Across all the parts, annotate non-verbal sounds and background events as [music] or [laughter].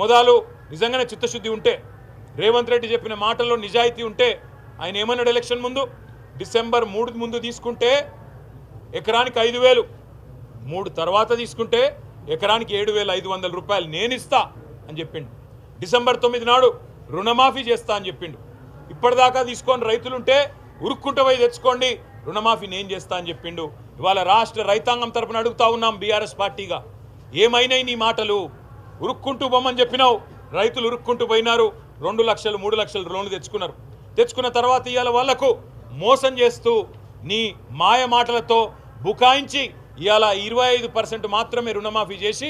మొదలు నిజంగానే చిత్తశుద్ధి ఉంటే రేవంత్ రెడ్డి చెప్పిన మాటల్లో నిజాయితీ ఉంటే ఆయన ఏమన్నాడు ఎలక్షన్ ముందు? డిసెంబర్ మూడు ముందు తీసుకుంటే ఎకరానికి ఐదు వేలు మూడు తర్వాత తీసుకుంటే ఎకరానికి ఏడు వేల ఐదు వందల రూపాయలు నేను ఇస్తా అని చెప్పిండు. డిసెంబర్ తొమ్మిది నాడు రుణమాఫీ చేస్తా అని చెప్పిండు. ఇప్పటిదాకా తీసుకొని రైతులుంటే ఉరుక్కుంట పోయి తెచ్చుకోండి రుణమాఫీ నేను చేస్తా అని చెప్పిండు. ఇవాళ రాష్ట్ర రైతాంగం తరపున అడుగుతా ఉన్నాం బీఆర్ఎస్ పార్టీగా. ఏమైనాయి నీ మాటలు? ఉరుక్కుంటూ బొమ్మని చెప్పినావు. రైతులు ఉరుక్కుంటూ పోయినారు. రెండు లక్షలు మూడు లక్షలు లోన్లు తెచ్చుకున్నారు. తెచ్చుకున్న తర్వాత ఇవాళ వాళ్ళకు మోసం చేస్తూ నీ మాయ మాటలతో బుకాయించి ఇవాళ ఇరవై ఐదు పర్సెంట్ మాత్రమే రుణమాఫీ చేసి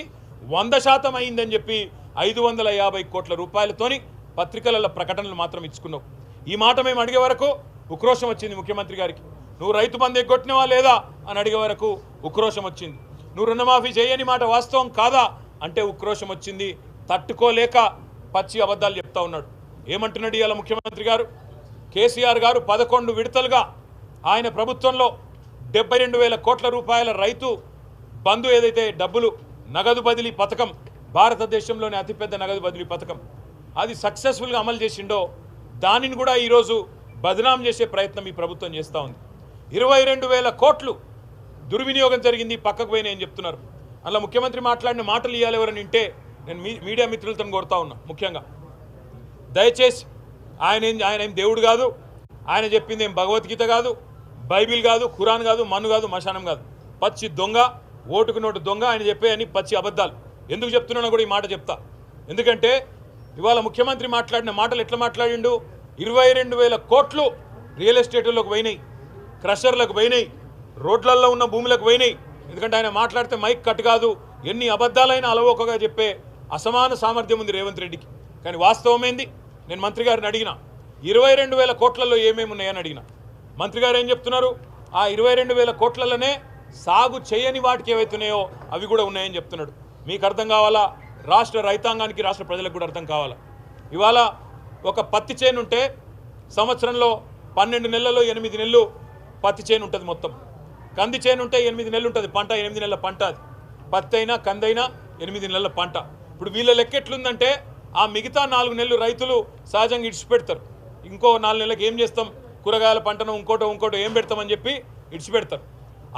వంద శాతం అయిందని చెప్పి ఐదు వందల యాభై కోట్ల రూపాయలతోని పత్రికలలో ప్రకటనలు మాత్రం ఇచ్చుకున్నావు. ఈ మాట మేము అడిగే వరకు ఉక్రోషం వచ్చింది ముఖ్యమంత్రి గారికి. నువ్వు రైతు బంధు ఎగ్గొట్టినవా లేదా అని అడిగే వరకు ఉక్రోషం వచ్చింది. నువ్వు రుణమాఫీ చేయని మాట వాస్తవం కాదా అంటే ఉక్రోషం వచ్చింది తట్టుకోలేక పచ్చి అబద్ధాలు చెప్తా ఉన్నాడు. ఏమంటున్నాడు ఇవాళ ముఖ్యమంత్రి గారు? కేసీఆర్ గారు పదకొండు విడతలుగా ఆయన ప్రభుత్వంలో డెబ్బై రెండు వేల కోట్ల రూపాయల రైతు బంధు ఏదైతే డబ్బులు నగదు బదిలీ పథకం భారతదేశంలోని అతిపెద్ద నగదు బదిలీ పథకం అది సక్సెస్ఫుల్గా అమలు చేసిండో దానిని కూడా ఈరోజు బదనాం చేసే ప్రయత్నం ఈ ప్రభుత్వం చేస్తూ ఉంది. ఇరవై రెండు వేల కోట్లు దుర్వినియోగం జరిగింది పక్కకు పోయిన ఏం చెప్తున్నారు. అలా ముఖ్యమంత్రి మాట్లాడిన మాటలు ఇవ్వాలి ఎవరని వింటే నేను మీ మీడియా మిత్రులతో కోరుతా ఉన్నా ముఖ్యంగా. దయచేసి ఆయన ఏం ఆయన ఏం దేవుడు కాదు ఆయన చెప్పింది ఏం భగవద్గీత కాదు బైబిల్ కాదు ఖురాన్ కాదు మన్ను కాదు మశానం కాదు. పచ్చి దొంగ ఓటుకు నోటు దొంగ ఆయన చెప్పేయని పచ్చి అబద్ధాలు. ఎందుకు చెప్తున్నానో కూడా ఈ మాట చెప్తా. ఎందుకంటే ఇవాళ ముఖ్యమంత్రి మాట్లాడిన మాటలు ఎట్లా మాట్లాడిండు? ఇరవై రెండు వేల కోట్లు రియల్ ఎస్టేట్లోకి పోయినాయి క్రషర్లకు పోయినాయి రోడ్లల్లో ఉన్న భూములకు పోయినాయి ఎందుకంటే ఆయన మాట్లాడితే మైక్ కట్ కాదు. ఎన్ని అబద్ధాలైనా అలవోకగా చెప్పే అసమాన సామర్థ్యం ఉంది రేవంత్ రెడ్డికి. కానీ వాస్తవమేంది నేను మంత్రి గారిని అడిగిన ఇరవై రెండు వేల కోట్లలో ఏమేమి ఉన్నాయని అడిగిన మంత్రి గారు ఏం చెప్తున్నారు? ఆ ఇరవై రెండు వేల కోట్లలోనే సాగు చేయని వాటికి ఏవైతున్నాయో అవి కూడా ఉన్నాయని చెప్తున్నాడు. మీకు అర్థం కావాలా? రాష్ట్ర రైతాంగానికి రాష్ట్ర ప్రజలకు కూడా అర్థం కావాలా? ఇవాళ ఒక పత్తి చేను ఉంటే సంవత్సరంలో పన్నెండు నెలల్లో ఎనిమిది నెలలు పత్తి చేను ఉంటుంది మొత్తం. కంది చేను ఉంటే ఎనిమిది నెలలు ఉంటుంది పంట ఎనిమిది నెలల పంట అది. పత్తి అయినా కందైనా ఎనిమిది నెలల పంట. ఇప్పుడు వీళ్ళ లెక్క ఎట్లుందంటే ఆ మిగతా నాలుగు నెలలు రైతులు సహజంగా ఇడిచిపెడతారు. ఇంకో నాలుగు నెలలకు ఏం చేస్తాం? కూరగాయల పంటను ఇంకోటో ఇంకోటో ఏం పెడతామని చెప్పి ఇడిచిపెడతారు.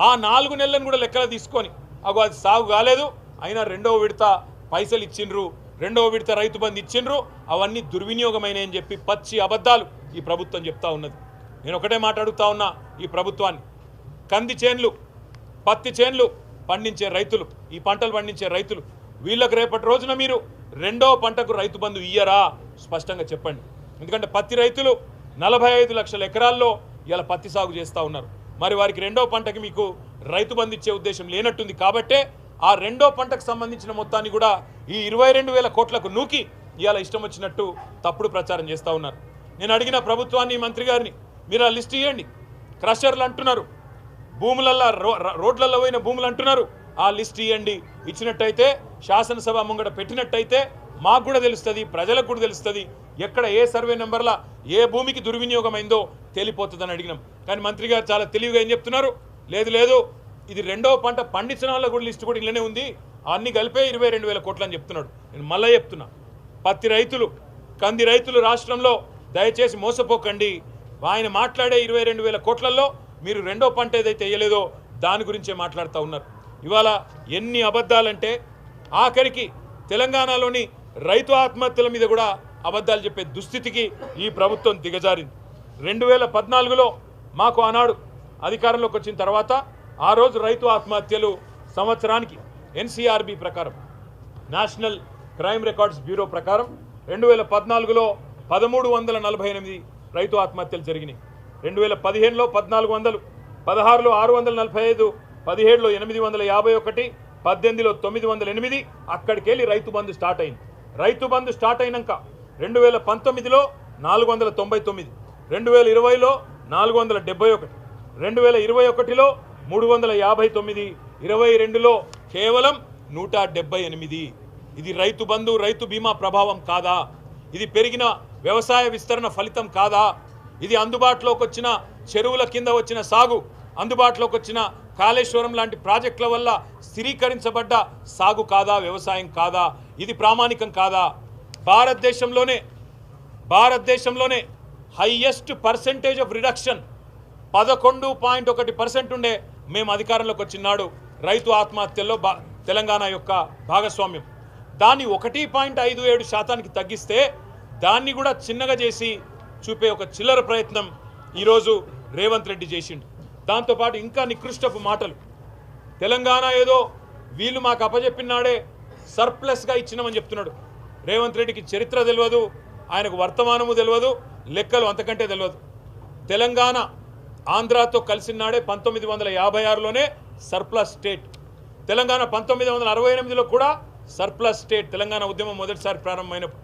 ఆ నాలుగు నెలలను కూడా లెక్కలు తీసుకొని అగో అది సాగు కాలేదు అయినా రెండవ విడత పైసలు ఇచ్చిండ్రు రెండవ విడత రైతు బంధు ఇచ్చిండ్రు అవన్నీ దుర్వినియోగమైన అని చెప్పి పచ్చి అబద్ధాలు ఈ ప్రభుత్వం చెప్తా ఉన్నది. నేను ఒకటే మాట్లాడుతూ ఉన్నా ఈ ప్రభుత్వాన్ని. కంది చేన్లు పత్తి చేన్లు పండించే రైతులు ఈ పంటలు పండించే రైతులు. వీళ్ళకు రేపటి రోజున మీరు రెండో పంటకు రైతు బంధు ఇయ్యరా? స్పష్టంగా చెప్పండి. ఎందుకంటే పత్తి రైతులు నలభై ఐదు లక్షల ఎకరాల్లో ఇలా పత్తి సాగు చేస్తూ ఉన్నారు. మరి వారికి రెండో పంటకి మీకు రైతు బంధు ఇచ్చే ఉద్దేశం లేనట్టుంది. కాబట్టే ఆ రెండో పంటకు సంబంధించిన మొత్తాన్ని కూడా ఈ ఇరవై రెండు వేల కోట్లకు నూకి ఇవాళ ఇష్టం వచ్చినట్టు తప్పుడు ప్రచారం చేస్తూ ఉన్నారు. నేను అడిగిన ప్రభుత్వాన్ని మంత్రి గారిని మీరు ఆ లిస్ట్ ఇవ్వండి క్రషర్లు అంటున్నారు. భూములల్లో రో- రోడ్లలో పోయిన భూములు అంటున్నారు. ఆ లిస్ట్ ఇవ్వండి ఇచ్చినట్టయితే శాసనసభ ముంగడ పెట్టినట్టయితే మాకు కూడా తెలుస్తుంది ప్రజలకు కూడా తెలుస్తుంది ఎక్కడ ఏ సర్వే నెంబర్ల ఏ భూమికి దుర్వినియోగమైందో తెలిపోతుందని తేలిపోతుందని అడిగినాం. కానీ మంత్రి గారు చాలా తెలివిగా ఏం చెప్తున్నారు? లేదు లేదు. ఇది రెండవ పంట పండించిన వాళ్ళ కూడా లిస్ట్ కూడా ఇళ్ళనే ఉంది. అన్ని కలిపే ఇరవై రెండు వేల కోట్లు అని చెప్తున్నాడు. నేను మళ్ళీ చెప్తున్నా. పత్తి రైతులు కంది రైతులు రాష్ట్రంలో దయచేసి మోసపోకండి. ఆయన మాట్లాడే ఇరవై రెండు వేల కోట్లలో మీరు రెండో పంట ఏదైతే వేయలేదో దాని గురించే మాట్లాడుతూ ఉన్నారు. ఇవాళ ఎన్ని అబద్ధాలంటే ఆఖరికి తెలంగాణలోని రైతు ఆత్మహత్యల మీద కూడా అబద్ధాలు చెప్పే దుస్థితికి ఈ ప్రభుత్వం దిగజారింది. రెండు వేల పద్నాలుగులో మాకు ఆనాడు అధికారంలోకి వచ్చిన తర్వాత ఆ రోజు రైతు ఆత్మహత్యలు సంవత్సరానికి ఎన్సీఆర్బి ప్రకారం నేషనల్ క్రైమ్ రికార్డ్స్ బ్యూరో ప్రకారం రెండు వేల పద్నాలుగులో పదమూడు వందల నలభై ఎనిమిది రైతు ఆత్మహత్యలు జరిగినాయి. రెండు వేల పదిహేనులో పద్నాలుగు వందలు పదహారులో ఆరు వందల నలభై ఐదు పదిహేడులో ఎనిమిది వందల యాభై ఒకటి పద్దెనిమిదిలో తొమ్మిది వందల ఎనిమిది అక్కడికి వెళ్ళి రైతు బంధు స్టార్ట్ అయింది. రైతు బంధు స్టార్ట్ అయినాక రెండు వేల పంతొమ్మిదిలో నాలుగు వందల తొంభై తొమ్మిది రెండు వేల ఇరవైలో నాలుగు వందల డెబ్బై ఒకటి రెండు వేల ఇరవై ఒకటిలో మూడు వందల యాభై తొమ్మిది ఇరవై రెండులో కేవలం నూట డెబ్బై ఎనిమిది. ఇది రైతు బంధు రైతు బీమా ప్రభావం కాదా? ఇది పెరిగిన వ్యవసాయ విస్తరణ ఫలితం కాదా? ఇది అందుబాటులోకి వచ్చిన చెరువుల కింద వచ్చిన సాగు అందుబాటులోకి వచ్చిన కాళేశ్వరం లాంటి ప్రాజెక్టుల వల్ల స్థిరీకరించబడ్డ సాగు కాదా వ్యవసాయం కాదా ఇది ప్రామాణికం కాదా? భారతదేశంలోనే భారతదేశంలోనే హయ్యెస్ట్ పర్సెంటేజ్ ఆఫ్ రిడక్షన్ పదకొండు పాయింట్ ఒకటి పర్సెంట్ ఉండే మేము అధికారంలోకి వచ్చినాడు రైతు ఆత్మహత్యల్లో భా తెలంగాణ యొక్క భాగస్వామ్యం. దాన్ని ఒకటి పాయింట్ ఐదు ఏడు శాతానికి తగ్గిస్తే దాన్ని కూడా చిన్నగా చేసి చూపే ఒక చిల్లర ప్రయత్నం ఈరోజు రేవంత్ రెడ్డి చేసిండు. దాంతోపాటు ఇంకా నికృష్టపు మాటలు. తెలంగాణ ఏదో వీళ్ళు మాకు అప్పజెప్పినాడే సర్ప్లస్గా ఇచ్చినామని చెప్తున్నాడు. రేవంత్ రెడ్డికి చరిత్ర తెలియదు ఆయనకు వర్తమానము తెలియదు లెక్కలు అంతకంటే తెలియదు. తెలంగాణ ఆంధ్రాతో కలిసినాడే పంతొమ్మిది వందల యాభై ఆరులోనే సర్ప్లస్ స్టేట్. తెలంగాణ పంతొమ్మిది వందల అరవై ఎనిమిదిలో కూడా సర్ప్లస్ స్టేట్ తెలంగాణ ఉద్యమం మొదటిసారి ప్రారంభమైనప్పుడు.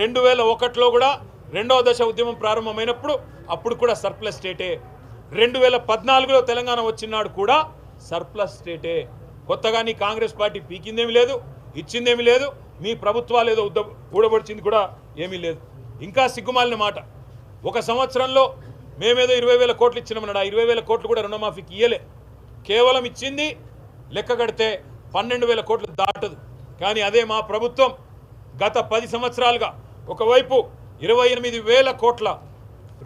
రెండు వేల ఒకటిలో కూడా రెండవ దశ ఉద్యమం ప్రారంభమైనప్పుడు అప్పుడు కూడా సర్ప్లస్ స్టేటే రెండు వేల పద్నాలుగులో తెలంగాణ వచ్చినాడు కూడా సర్ప్లస్ స్టేటే కొత్తగా నీ కాంగ్రెస్ పార్టీ పీకిందేమి లేదు ఇచ్చిందేమీ లేదు మీ ప్రభుత్వాలు ఏదో ఉద్ద ఊడబడిచింది కూడా ఏమీ లేదు. ఇంకా సిగ్గుమాలిన మాట. ఒక సంవత్సరంలో మేమేదో ఇరవై వేల కోట్లు ఇచ్చినామన్నాడు ఆ ఇరవై వేల కోట్లు కూడా రుణమాఫీకి ఇయ్యలే. కేవలం ఇచ్చింది లెక్క కడితే పన్నెండు వేల కోట్లు దాటదు. కానీ అదే మా ప్రభుత్వం గత పది సంవత్సరాలుగా ఒకవైపు ఇరవై ఎనిమిది వేల కోట్ల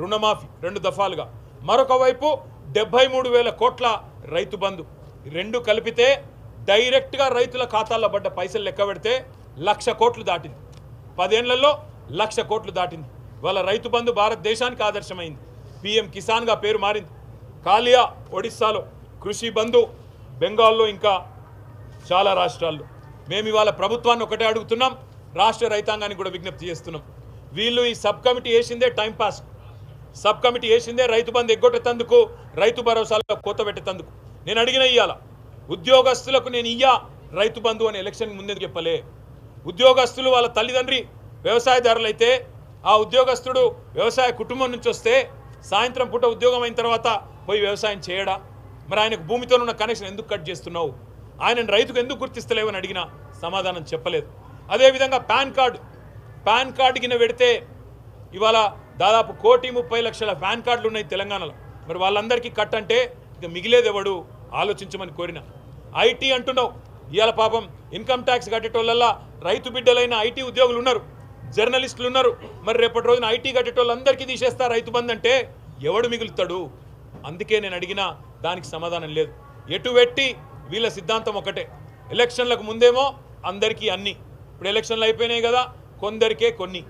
రుణమాఫీ రెండు దఫాలుగా. మరొక వైపు డెబ్బై మూడు వేల కోట్ల రైతు బంధు. రెండు కలిపితే డైరెక్ట్గా రైతుల ఖాతాల్లో పడ్డ పైసలు లెక్క పెడితే లక్ష కోట్లు దాటింది. పదేళ్ళలో లక్ష కోట్లు దాటింది. వాళ్ళ రైతు బంధు భారతదేశానికి ఆదర్శమైంది. పిఎం కిసాన్గా పేరు మారింది. కాలియా ఒడిస్సాలో కృషి బంధు బెంగాల్లో ఇంకా చాలా రాష్ట్రాల్లో. మేము ఇవాళ ప్రభుత్వాన్ని ఒకటే అడుగుతున్నాం. రాష్ట్ర రైతాంగానికి కూడా విజ్ఞప్తి చేస్తున్నాం. వీళ్ళు ఈ సబ్ కమిటీ వేసిందే టైంపాస్ సబ్ కమిటీ వేసిందే రైతు బంధు ఎగ్గొట్టేతందుకు రైతు భరోసాలో కోత పెట్టేతందుకు నేను అడిగిన ఇయ్యాల ఉద్యోగస్తులకు నేను ఇయ్యా రైతు బంధు అని ఎలక్షన్ ముందే చెప్పలే? ఉద్యోగస్తులు వాళ్ళ తల్లిదండ్రి వ్యవసాయదారులు అయితే ఆ ఉద్యోగస్తుడు వ్యవసాయ కుటుంబం నుంచి వస్తే సాయంత్రం పూట ఉద్యోగం అయిన తర్వాత పోయి వ్యవసాయం చేయడా? మరి ఆయనకు భూమితో ఉన్న కనెక్షన్ ఎందుకు కట్ చేస్తున్నావు? ఆయనను రైతుకు ఎందుకు గుర్తిస్తలేవని అడిగినా సమాధానం చెప్పలేదు. అదేవిధంగా పాన్ కార్డు పాన్ కార్డు కింద పెడితే ఇవాళ దాదాపు కోటి ముప్పై లక్షల పాన్ కార్డులు ఉన్నాయి తెలంగాణలో. మరి వాళ్ళందరికీ కట్ అంటే ఇక మిగిలేదెవడు ఆలోచించమని కోరిన. ఐటీ అంటున్నావు. ఇవాళ పాపం ఇన్కమ్ ట్యాక్స్ కట్టేటోళ్ళల్లా రైతు బిడ్డలైన ఐటీ ఉద్యోగులు ఉన్నారు. జర్నలిస్టులు ఉన్నారు. మరి రేపటి రోజున ఐటీ కట్టేటోళ్ళందరికీ తీసేస్తా రైతు బంద్ అంటే ఎవడు మిగులుతాడు? అందుకే నేను అడిగినా దానికి సమాధానం లేదు. ఎటు పెట్టి వీళ్ళ సిద్ధాంతం ఒకటే. ఎలక్షన్లకు ముందేమో అందరికీ అన్నీ. ఇప్పుడు ఎలక్షన్లు అయిపోయినాయి కదా. కొందరికే కొన్ని.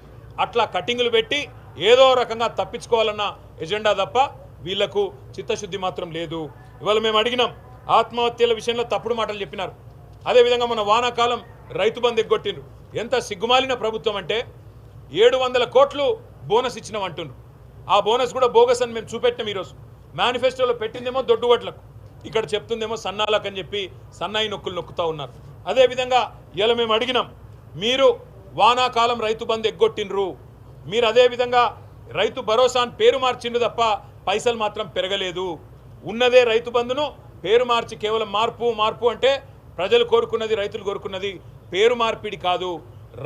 అట్లా కటింగులు పెట్టి ఏదో రకంగా తప్పించుకోవాలన్న ఎజెండా తప్ప వీళ్ళకు చిత్తశుద్ధి మాత్రం లేదు. ఇవాళ మేము అడిగినాం ఆత్మహత్యల విషయంలో తప్పుడు మాటలు చెప్పినారు. అదేవిధంగా మన వానాకాలం రైతు బంధు ఎగ్గొట్టిండ్రు. ఎంత సిగ్గుమాలిన ప్రభుత్వం అంటే ఏడు వందల కోట్లు బోనస్ ఇచ్చినాం అంటుండ్రు. ఆ బోనస్ కూడా బోగస్ అని మేము చూపెట్టాం ఈరోజు. మేనిఫెస్టోలో పెట్టిందేమో దొడ్డుగొట్లకు ఇక్కడ చెప్తుందేమో సన్నాలకు అని చెప్పి సన్నాయి నొక్కులు నొక్కుతూ ఉన్నారు. అదేవిధంగా ఇలా మేము అడిగినాం మీరు వానాకాలం రైతు బంద్ ఎగ్గొట్టిండ్రు. మీరు అదేవిధంగా రైతు భరోసా అని పేరు మార్చిండ్రు తప్ప పైసలు మాత్రం పెరగలేదు. ఉన్నదే రైతు బంధును పేరు మార్చి కేవలం మార్పు మార్పు అంటే ప్రజలు కోరుకున్నది రైతులు కోరుకున్నది పేరు మార్పిడి కాదు.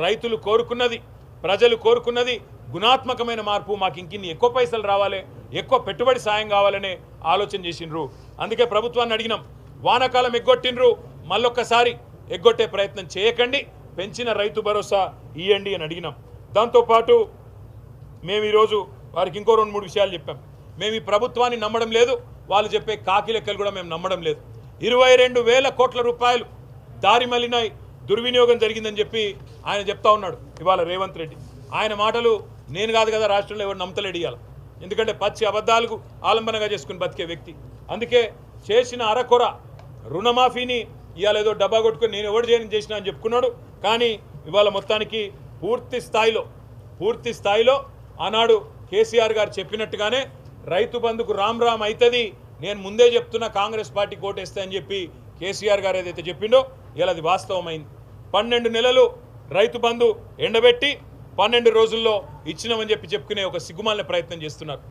రైతులు కోరుకున్నది ప్రజలు కోరుకున్నది గుణాత్మకమైన మార్పు. మాకు ఇంకిన్ని ఎక్కువ పైసలు రావాలి ఎక్కువ పెట్టుబడి సాయం కావాలనే ఆలోచన చేసిండ్రు. అందుకే ప్రభుత్వాన్ని అడిగినాం వానాకాలం ఎగ్గొట్టిండ్రు మళ్ళొక్కసారి ఎగ్గొట్టే ప్రయత్నం చేయకండి. పెంచిన రైతు భరోసా ఇవ్వండి అని అడిగినాం. దాంతోపాటు మేము ఈరోజు వారికి ఇంకో రెండు మూడు విషయాలు చెప్పాం. మేము ఈ ప్రభుత్వాన్ని నమ్మడం లేదు వాళ్ళు చెప్పే కాకి కూడా మేము నమ్మడం లేదు. ఇరవై రెండు వేల కోట్ల రూపాయలు దారి మళ్ళినాయి దుర్వినియోగం జరిగిందని చెప్పి ఆయన చెప్తా ఉన్నాడు ఇవాళ రేవంత్ రెడ్డి. ఆయన మాటలు నేను కాదు కదా రాష్ట్రంలో ఎవరు నమ్మతలేడు ఇవ్వాలి ఎందుకంటే పచ్చి అబద్ధాలకు ఆలంబనగా చేసుకుని బతికే వ్యక్తి. అందుకే చేసిన అరకొర రుణమాఫీని ఇవాళ ఏదో డబ్బా కొట్టుకొని నేను ఎవడు చేయని చేసిన అని చెప్పుకున్నాడు. కానీ ఇవాళ మొత్తానికి పూర్తి స్థాయిలో పూర్తి స్థాయిలో ఆనాడు కేసీఆర్ గారు చెప్పినట్టుగానే రైతు బంధుకు రామ్ రామ్ అవుతుంది నేను ముందే చెప్తున్నా కాంగ్రెస్ పార్టీ కోటేస్తా అని చెప్పి కేసీఆర్ గారు ఏదైతే చెప్పిండో ఇలా అది వాస్తవమైంది. పన్నెండు నెలలు రైతు బంధు ఎండబెట్టి పన్నెండు రోజుల్లో ఇచ్చినామని చెప్పి చెప్పుకునే ఒక సిగ్గుమాలిన ప్రయత్నం చేస్తున్నారు.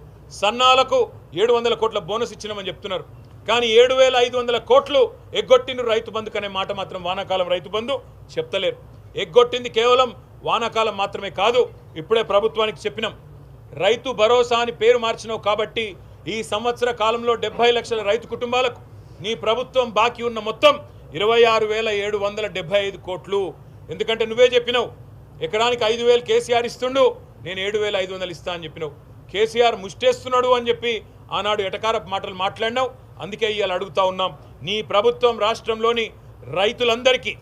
సన్నాలకు ఏడు వందల కోట్ల బోనస్ ఇచ్చినామని చెప్తున్నారు. కానీ ఏడు వేల ఐదు వందల కోట్లు ఎగ్గొట్టిన రైతు బంధు అనే మాట మాత్రం వానాకాలం రైతు బంధు చెప్తలేరు. ఎగ్గొట్టింది కేవలం వానాకాలం మాత్రమే కాదు ఇప్పుడే ప్రభుత్వానికి చెప్పినాం. రైతు భరోసా అని పేరు మార్చినావు కాబట్టి ఈ సంవత్సర కాలంలో డెబ్బై లక్షల రైతు కుటుంబాలకు నీ ప్రభుత్వం బాకీ ఉన్న మొత్తం ఇరవై ఆరు వేల ఏడు వందల డెబ్బై ఐదు కోట్లు. ఎందుకంటే నువ్వే చెప్పినావు ఎకరానికి ఐదు వేలు కేసీఆర్ ఇస్తుండు నేను ఏడు వేల ఐదు వందలు ఇస్తా అని చెప్పినావు. కేసీఆర్ ముష్టేస్తున్నాడు అని చెప్పి ఆనాడు ఎటకారపు మాటలు మాట్లాడినావు. అందుకే ఇవాళ అడుగుతా ఉన్నాం. నీ ప్రభుత్వం రాష్ట్రంలోని రైతులందరికీ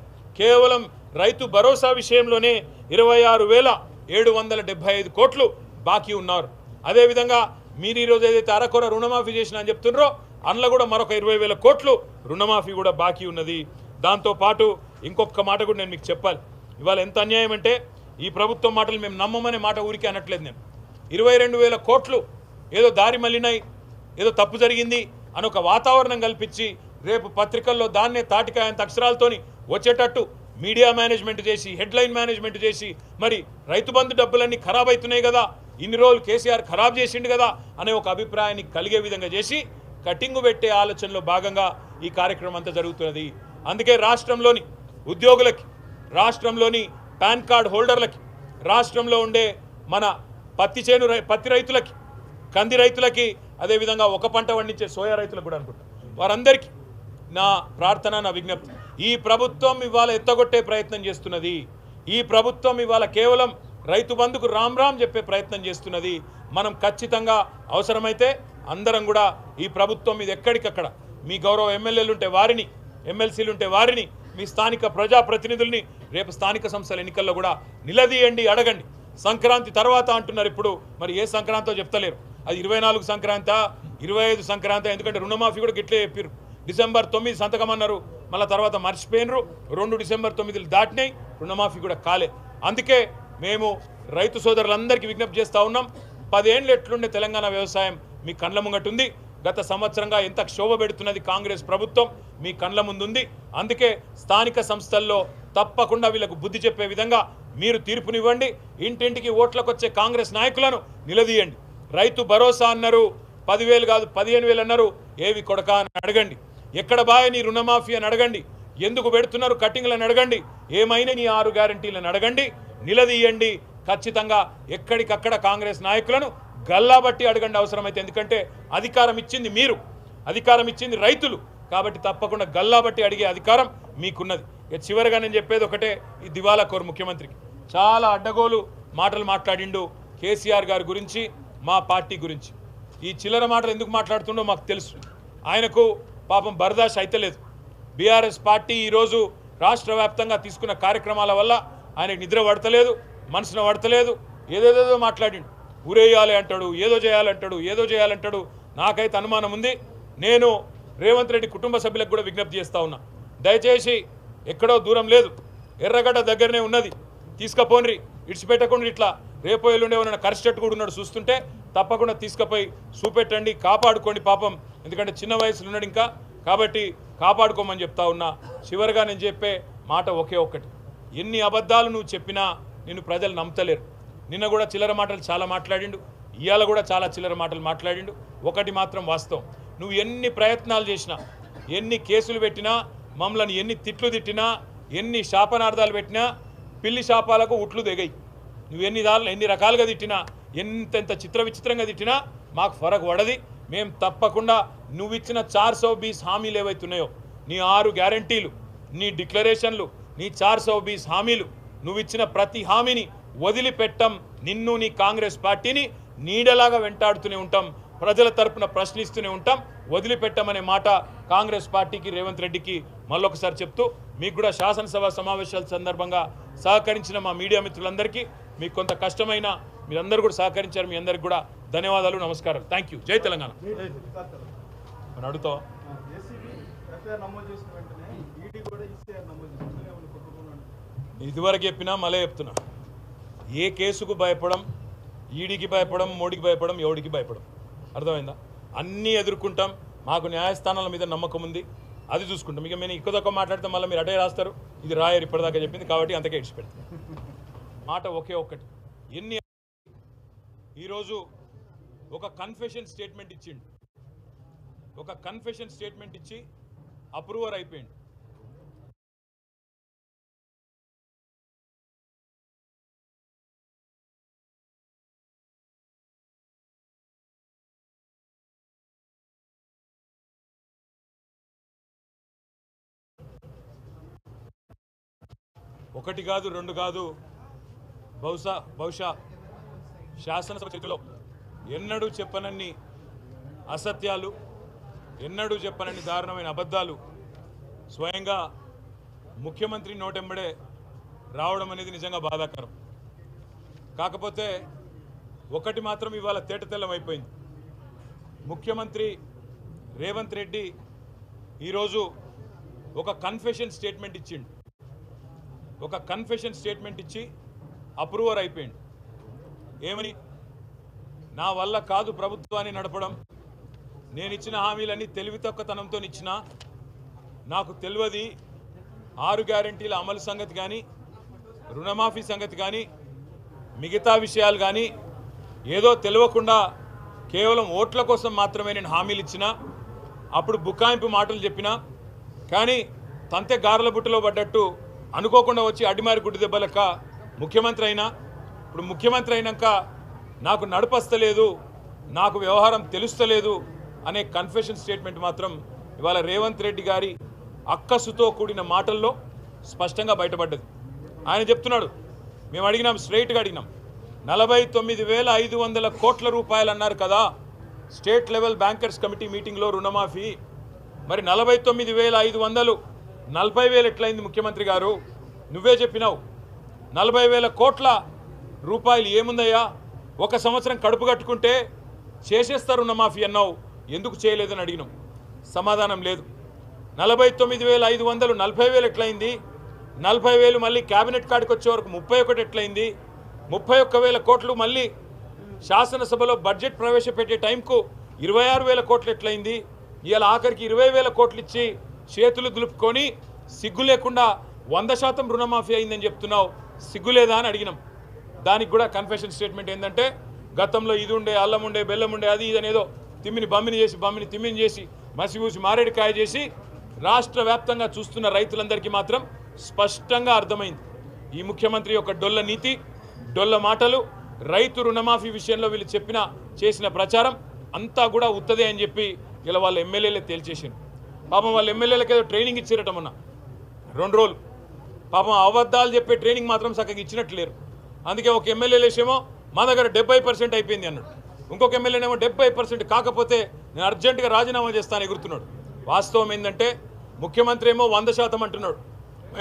కేవలం రైతు భరోసా విషయంలోనే ఇరవై ఆరు వేల ఏడు వందల డెబ్బై ఐదు కోట్లు బాకీ ఉన్నారు. అదేవిధంగా మీరు ఈరోజు ఏదైతే అరకొర రుణమాఫీ చేసిన అని చెప్తున్నారో అందులో కూడా మరొక ఇరవై వేల కోట్లు రుణమాఫీ కూడా బాకీ ఉన్నది. దాంతోపాటు ఇంకొక మాట కూడా నేను మీకు చెప్పాలి. ఇవాళ ఎంత అన్యాయం అంటే ఈ ప్రభుత్వం మాటలు మేము నమ్మమనే మాట ఊరికే అనట్లేదు నేను. ఇరవై రెండు వేల కోట్లు ఏదో దారి మళ్ళినాయి ఏదో తప్పు జరిగింది అని ఒక వాతావరణం కల్పించి రేపు పత్రికల్లో దాన్నే తాటికాయంత అక్షరాలతోని వచ్చేటట్టు మీడియా మేనేజ్మెంట్ చేసి హెడ్లైన్ మేనేజ్మెంట్ చేసి మరి రైతు బంధు డబ్బులన్నీ ఖరాబ్ అవుతున్నాయి కదా ఇన్ని రోజులు కేసీఆర్ ఖరాబ్ చేసిండు కదా అనే ఒక అభిప్రాయాన్ని కలిగే విధంగా చేసి కటింగు పెట్టే ఆలోచనలో భాగంగా ఈ కార్యక్రమం అంతా జరుగుతున్నది. అందుకే రాష్ట్రంలోని ఉద్యోగులకి రాష్ట్రంలోని పాన్ కార్డ్ హోల్డర్లకి రాష్ట్రంలో ఉండే మన పత్తి చేను రై- పత్తి రైతులకి కంది రైతులకి అదేవిధంగా ఒక పంట పండించే సోయా రైతులకు కూడా అనుకుంటా. వారందరికీ నా ప్రార్థన నా విజ్ఞప్తి. ఈ ప్రభుత్వం ఇవాళ ఎత్తగొట్టే ప్రయత్నం చేస్తున్నది. ఈ ప్రభుత్వం ఇవాళ కేవలం రైతు బంధుకు రామ్ రామ్ చెప్పే ప్రయత్నం చేస్తున్నది. మనం ఖచ్చితంగా అవసరమైతే అందరం కూడా ఈ ప్రభుత్వం మీద ఎక్కడికక్కడ మీ గౌరవ ఎమ్మెల్యేలు ఉంటే వారిని ఎమ్మెల్సీలు ఉంటే వారిని మీ స్థానిక ప్రజాప్రతినిధుల్ని రేపు స్థానిక సంస్థల ఎన్నికల్లో కూడా నిలదీయండి అడగండి. సంక్రాంతి తర్వాత అంటున్నారు ఇప్పుడు. మరి ఏ సంక్రాంతో చెప్తలేరు. అది ఇరవై నాలుగు సంక్రాంత ఇరవై ఐదు సంక్రాంతి ఎందుకంటే రుణమాఫీ కూడా గిట్లే చెప్పారు డిసెంబర్ తొమ్మిది సంతకం అన్నారు. మళ్ళీ తర్వాత మర్చిపోయినరు. రెండు డిసెంబర్ తొమ్మిదిలు దాటినాయి. రుణమాఫీ కూడా కాలే. అందుకే మేము రైతు సోదరులందరికీ విజ్ఞప్తి చేస్తూ ఉన్నాం. పదేళ్ళు ఎట్లుండే తెలంగాణ వ్యవసాయం మీ కండ్ల ముంగటుంది గత సంవత్సరంగా ఎంత క్షోభ పెడుతున్నది కాంగ్రెస్ ప్రభుత్వం మీ కండ్ల ముందుంది. అందుకే స్థానిక సంస్థల్లో తప్పకుండా వీళ్ళకు బుద్ధి చెప్పే విధంగా మీరు తీర్పునివ్వండి. ఇంటింటికి ఓట్లకు వచ్చే కాంగ్రెస్ నాయకులను నిలదీయండి. రైతు భరోసా అన్నారు పదివేలు కాదు పదిహేను వేలు అన్నారు ఏవి కొడక అని అడగండి. ఎక్కడ బాయ్ నీ రుణమాఫీ అని అడగండి. ఎందుకు పెడుతున్నారు కట్టింగ్లను అడగండి. ఏమైనా నీ ఆరు గ్యారంటీలను అడగండి. నిలదీయండి. ఖచ్చితంగా ఎక్కడికక్కడ కాంగ్రెస్ నాయకులను గల్లాబట్టి అడగండి అవసరమైతే. ఎందుకంటే అధికారం ఇచ్చింది మీరు. అధికారం ఇచ్చింది రైతులు. కాబట్టి తప్పకుండా గల్లాబట్టి అడిగే అధికారం మీకున్నది. ఇక చివరిగా నేను చెప్పేది ఒకటే ఈ దివాలా కోరు ముఖ్యమంత్రికి. చాలా అడ్డగోలు మాటలు మాట్లాడిండు కేసీఆర్ గారి గురించి. మా పార్టీ గురించి. ఈ చిల్లర మాటలు ఎందుకు మాట్లాడుతుండో మాకు తెలుసు. ఆయనకు పాపం బర్దాష్ అయితలేదు బీఆర్ఎస్ పార్టీ ఈరోజు రాష్ట్ర వ్యాప్తంగా తీసుకున్న కార్యక్రమాల వల్ల ఆయనకు నిద్ర పడతలేదు మనసున పడతలేదు ఏదేదేదో మాట్లాడిండు. ఊరేయాలి అంటాడు ఏదో చేయాలంటాడు ఏదో చేయాలంటాడు నాకైతే అనుమానం ఉంది. నేను రేవంత్ రెడ్డి కుటుంబ సభ్యులకు కూడా విజ్ఞప్తి చేస్తూ ఉన్నా. దయచేసి ఎక్కడో దూరం లేదు. ఎర్రగడ్డ దగ్గరనే ఉన్నది. తీసుకపోండ్రి ఇడిచిపెట్టకుండా ఇట్లా రేపో ఎల్లుండే ఉన్న కరిచేట్టు కూడా ఉన్నాడు చూస్తుంటే తప్పకుండా తీసుకుపోయి చూపెట్టండి కాపాడుకోండి పాపం. ఎందుకంటే చిన్న వయసులో ఉన్నాడు ఇంకా. కాబట్టి కాపాడుకోమని చెప్తా ఉన్నా. చివరిగా నేను చెప్పే మాట ఒకే ఒక్కటి. ఎన్ని అబద్ధాలు నువ్వు చెప్పినా నిన్ను ప్రజలు నమ్మతలేరు. నిన్న కూడా చిల్లర మాటలు చాలా మాట్లాడిండు. ఇవాళ కూడా చాలా చిల్లర మాటలు మాట్లాడిండు. ఒకటి మాత్రం వాస్తవం. నువ్వు ఎన్ని ప్రయత్నాలు చేసినా ఎన్ని కేసులు పెట్టినా మమ్మల్ని ఎన్ని తిట్లు తిట్టినా ఎన్ని శాపనార్థాలు పెట్టినా పిల్లి శాపాలకు ఉట్లు దిగాయి నువ్వు ఎన్ని దాని ఎన్ని రకాలుగా తిట్టినా ఎంతెంత చిత్ర విచిత్రంగా తిట్టినా మాకు ఫరక్ పడది. మేము తప్పకుండా నువ్వు ఇచ్చిన చార్ సో బీస్ హామీలు ఏవైతున్నాయో నీ ఆరు గ్యారంటీలు నీ డిక్లరేషన్లు నీ చార్ సో బీస్ హామీలు నువ్వు ఇచ్చిన ప్రతి హామీని వదిలిపెట్టం నిన్ను నీ కాంగ్రెస్ పార్టీని నీడలాగా వెంటాడుతూనే ఉంటాం ప్రజల తరపున ప్రశ్నిస్తూనే ఉంటాం వదిలిపెట్టమనే మాట కాంగ్రెస్ పార్టీకి రేవంత్ రెడ్డికి మళ్ళొకసారి చెప్తూ మీకు కూడా శాసనసభ సమావేశాల సందర్భంగా సహకరించిన మా మీడియా మిత్రులందరికీ మీకు కొంత కష్టమైన మీరందరూ కూడా సహకరించారు మీ అందరికి కూడా ధన్యవాదాలు నమస్కారం థ్యాంక్ యూ జై తెలంగాణ. మనం అంటే ఇదివరకు చెప్పినా మళ్ళీ చెప్తున్నా. ఏ కేసుకు భయపడం ఈడీకి భయపడం మోడీకి భయపడం ఎవడికి భయపడం? అర్థమైందా? అన్నీ ఎదుర్కొంటాం. మాకు న్యాయస్థానాల మీద నమ్మకం ఉంది. అది చూసుకుంటాం. ఇక మేము ఎక్కువ తక్కువ మాట్లాడితే మళ్ళీ మీరు అటే రాస్తారు. ఇది రాయరు ఇప్పటిదాకా చెప్పింది. కాబట్టి అంతకే ఇడిచిపెడతాం మాట ఒకే ఒక్కటి. ఎన్ని ఈరోజు ఒక కన్ఫెషన్ స్టేట్మెంట్ ఇచ్చిండు. ఒక కన్ఫెషన్ స్టేట్మెంట్ ఇచ్చి అప్రూవర్ అయిపోయింది ఒకటి కాదు రెండు కాదు బహుశా బహుశా శాసనసభ చరిత్రలో ఎన్నడూ చెప్పనన్ని అసత్యాలు ఎన్నడూ చెప్పనన్ని దారుణమైన అబద్ధాలు స్వయంగా ముఖ్యమంత్రి నోటెంబడే రావడం అనేది నిజంగా బాధాకరం. కాకపోతే ఒకటి మాత్రం ఇవాళ తేటతెల్లం అయిపోయింది. ముఖ్యమంత్రి రేవంత్ రెడ్డి ఈరోజు ఒక కన్ఫెషన్ స్టేట్మెంట్ ఇచ్చిండు. ఒక కన్ఫెషన్ స్టేట్మెంట్ ఇచ్చి అప్రూవర్ అయిపోయింది ఏమని? నా వల్ల కాదు ప్రభుత్వాన్ని నడపడం. నేను ఇచ్చిన హామీలన్నీ తెలివి ఇచ్చిన నాకు తెలియదు ఆరు గ్యారంటీల అమలు సంగతి కానీ రుణమాఫీ సంగతి కానీ మిగతా విషయాలు కానీ ఏదో తెలియకుండా కేవలం ఓట్ల కోసం మాత్రమే నేను హామీలు ఇచ్చిన అప్పుడు బుకాయింపు మాటలు చెప్పిన కానీ తంతె గారెల బుట్టలో పడ్డట్టు అనుకోకుండా వచ్చి అడిమారి గుడ్డి దెబ్బలక్క ముఖ్యమంత్రి అయినా ఇప్పుడు ముఖ్యమంత్రి అయినాక నాకు నడపస్తలేదు నాకు వ్యవహారం తెలుస్తలేదు అనే కన్ఫెషన్ స్టేట్మెంట్ మాత్రం ఇవాళ రేవంత్ రెడ్డి గారి అక్కసుతో కూడిన మాటల్లో స్పష్టంగా బయటపడ్డది. ఆయన చెప్తున్నాడు మేము అడిగినాం స్ట్రైట్గా అడిగినాం. నలభై తొమ్మిది వేల ఐదు వందల కోట్ల రూపాయలు అన్నారు కదా స్టేట్ లెవెల్ బ్యాంకర్స్ కమిటీ మీటింగ్లో రుణమాఫీ. మరి నలభై తొమ్మిది వేల ఐదు వందలు నలభై వేలు ఎట్లయింది ముఖ్యమంత్రి గారు? నువ్వే చెప్పినావు. నలభై వేల కోట్ల రూపాయలు ఏముందయ్యా? ఒక సంవత్సరం కడుపు కట్టుకుంటే చేసేస్తారు రుణమాఫీ అన్నావు. ఎందుకు చేయలేదని అడిగినాం. సమాధానం లేదు. నలభై తొమ్మిది వేల ఐదు వందలు నలభై వేలు ఎట్లయింది? నలభై వేలు మళ్ళీ క్యాబినెట్ కాడికి వచ్చే వరకు ముప్పై ఒకటి ఎట్లయింది? ముప్పై ఒక్క వేల కోట్లు మళ్ళీ శాసనసభలో బడ్జెట్ ప్రవేశపెట్టే టైంకు ఇరవై ఆరు వేల కోట్లు ఎట్లయింది? ఇవాళ ఆఖరికి ఇరవై వేల కోట్లు ఇచ్చి చేతులు దులుపుకొని సిగ్గు లేకుండా వంద శాతం రుణమాఫీ అయిందని చెప్తున్నావు. సిగ్గులేదా అని అడిగినాం. దానికి కూడా కన్ఫెషన్ స్టేట్మెంట్ ఏంటంటే గతంలో ఇది ఉండే అల్లం ఉండే బెల్లం ఉండే అది ఇది అనేదో తిమ్మిని బమ్మిని చేసి బమ్మిని తిమ్మిని చేసి మసిపూసి మారేడుకాయ చేసి రాష్ట్ర వ్యాప్తంగా చూస్తున్న రైతులందరికీ మాత్రం స్పష్టంగా అర్థమైంది. ఈ ముఖ్యమంత్రి యొక్క డొల్ల నీతి డొల్ల మాటలు రైతు రుణమాఫీ విషయంలో వీళ్ళు చెప్పిన చేసిన ప్రచారం అంతా కూడా ఉత్తదే అని చెప్పి ఇలా వాళ్ళ ఎమ్మెల్యేలే తేల్చేసింది పాపం వాళ్ళ ఎమ్మెల్యేలకు ఏదో ట్రైనింగ్ ఇచ్చారట రెండు రోజులు. పాపం అబద్ధాలు చెప్పే ట్రైనింగ్ మాత్రం చక్కగా ఇచ్చినట్లు లేరు అందుకే ఒక ఎమ్మెల్యే లేసేమో మా దగ్గర డెబ్బై పర్సెంట్ అయిపోయింది అన్నాడు. ఇంకొక ఎమ్మెల్యేనేమో డెబ్బై పర్సెంట్ కాకపోతే నేను అర్జెంటుగా రాజీనామా చేస్తాను ఎగురుతున్నాడు. వాస్తవం ఏంటంటే ముఖ్యమంత్రి ఏమో వంద శాతం అంటున్నాడు.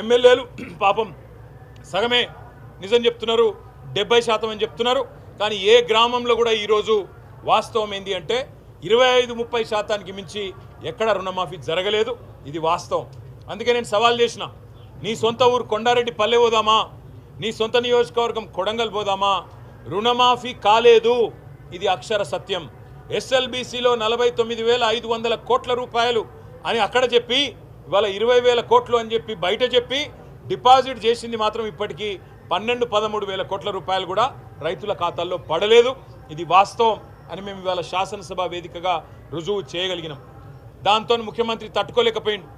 ఎమ్మెల్యేలు [clears throat] పాపం సగమే నిజం చెప్తున్నారు డెబ్బై శాతం అని చెప్తున్నారు. కానీ ఏ గ్రామంలో కూడా ఈరోజు వాస్తవం ఏంటి అంటే ఇరవై ఐదు ముప్పై శాతానికి మించి ఎక్కడ రుణమాఫీ జరగలేదు. ఇది వాస్తవం. అందుకే నేను సవాల్ చేసిన నీ సొంత ఊరు కొండారెడ్డి పల్లె పోదామా? నీ సొంత నియోజకవర్గం కొడంగల్ పోదామా? రుణమాఫీ కాలేదు. ఇది అక్షర సత్యం. ఎస్ఎల్బీసీలో నలభై తొమ్మిది వేల ఐదు వందల కోట్ల రూపాయలు అని అక్కడ చెప్పి ఇవాళ ఇరవై వేల కోట్లు అని చెప్పి బయట చెప్పి డిపాజిట్ చేసింది మాత్రం ఇప్పటికీ పన్నెండు పదమూడు వేల కోట్ల రూపాయలు కూడా రైతుల ఖాతాల్లో పడలేదు. ఇది వాస్తవం అని మేము ఇవాళ శాసనసభ వేదికగా రుజువు చేయగలిగినాం. దాంతో ముఖ్యమంత్రి తట్టుకోలేకపోయింది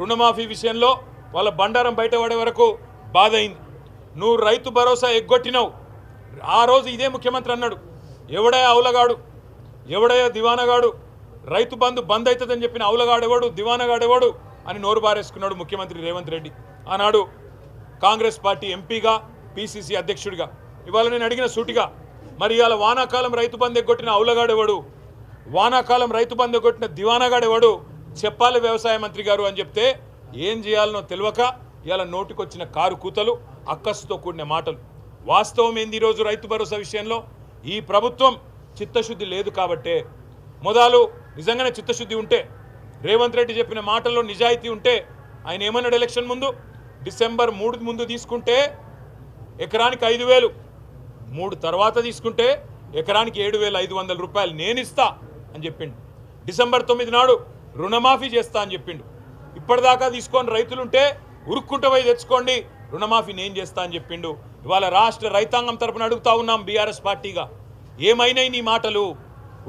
రుణమాఫీ విషయంలో వాళ్ళ బండారం బయటపడే వరకు బాధ అయింది నువ్వు రైతు భరోసా ఎగ్గొట్టినావు. ఆ రోజు ఇదే ముఖ్యమంత్రి అన్నాడు. ఎవడయా అవులగాడు ఎవడయా దివానగాడు? రైతు బంధు బంద్ అవుతుందని చెప్పిన అవులగాడెవడు దివానగాడెవడు? అని నోరు బారేసుకున్నాడు ముఖ్యమంత్రి రేవంత్ రెడ్డి. ఆనాడు కాంగ్రెస్ పార్టీ ఎంపీగా పిసిసి అధ్యక్షుడిగా. ఇవాళ నేను అడిగిన సూటిగా మరి ఇవాళ వానాకాలం రైతు బంధు ఎగ్గొట్టిన అవులగాడెవడు వానాకాలం రైతు బంధు ఎగ్గొట్టిన దివానాగాడెవడు? చెప్పాలి వ్యవసాయ మంత్రి గారు అని చెప్తే ఏం చేయాలనో తెలియక ఇలా నోటికొచ్చిన కారు కూతలు అక్కసుతో కూడిన మాటలు. వాస్తవం ఏంది ఈరోజు రైతు భరోసా విషయంలో? ఈ ప్రభుత్వం చిత్తశుద్ధి లేదు కాబట్టే మొదలు నిజంగానే చిత్తశుద్ధి ఉంటే రేవంత్ రెడ్డి చెప్పిన మాటల్లో నిజాయితీ ఉంటే ఆయన ఏమన్నాడు ఎలక్షన్ ముందు? డిసెంబర్ మూడు ముందు తీసుకుంటే ఎకరానికి ఐదు వేలు. మూడు తర్వాత తీసుకుంటే ఎకరానికి ఏడు వేల ఐదు వందల రూపాయలు నేను అని చెప్పిండు. డిసెంబర్ తొమ్మిది నాడు రుణమాఫీ చేస్తా అని చెప్పిండు. ఇప్పటిదాకా తీసుకొని రైతులుంటే ఉరుక్కుంట పోయి తెచ్చుకోండి రుణమాఫీ నేను చేస్తా అని చెప్పిండు. ఇవాళ రాష్ట్ర రైతాంగం తరపున అడుగుతా ఉన్నాం బీఆర్ఎస్ పార్టీగా. ఏమైనాయి నీ మాటలు?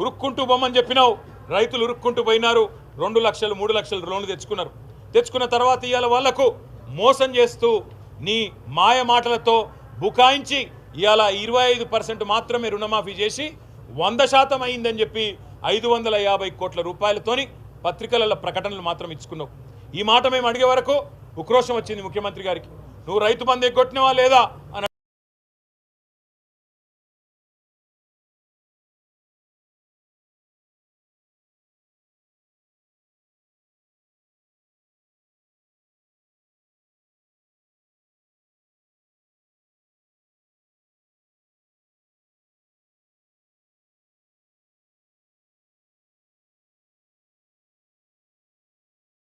ఉరుక్కుంటూ బొమ్మని చెప్పినావు. రైతులు ఉరుక్కుంటూ పోయినారు. రెండు లక్షలు మూడు లక్షలు లోన్లు తెచ్చుకున్నారు. తెచ్చుకున్న తర్వాత ఇవాళ వాళ్ళకు మోసం చేస్తూ నీ మాయ మాటలతో బుకాయించి ఇవాళ ఇరవై ఐదు పర్సెంట్ మాత్రమే రుణమాఫీ చేసి వంద శాతం అయిందని చెప్పి ఐదు వందల యాభై కోట్ల రూపాయలతోని పత్రికలలో ప్రకటనలు మాత్రం ఇచ్చుకున్నావు. ఈ మాట మేము అడిగే వరకు ఉక్రోషం వచ్చింది ముఖ్యమంత్రి గారికి. నువ్వు రైతు బంధు ఎగ్గొట్టినవా లేదా? అని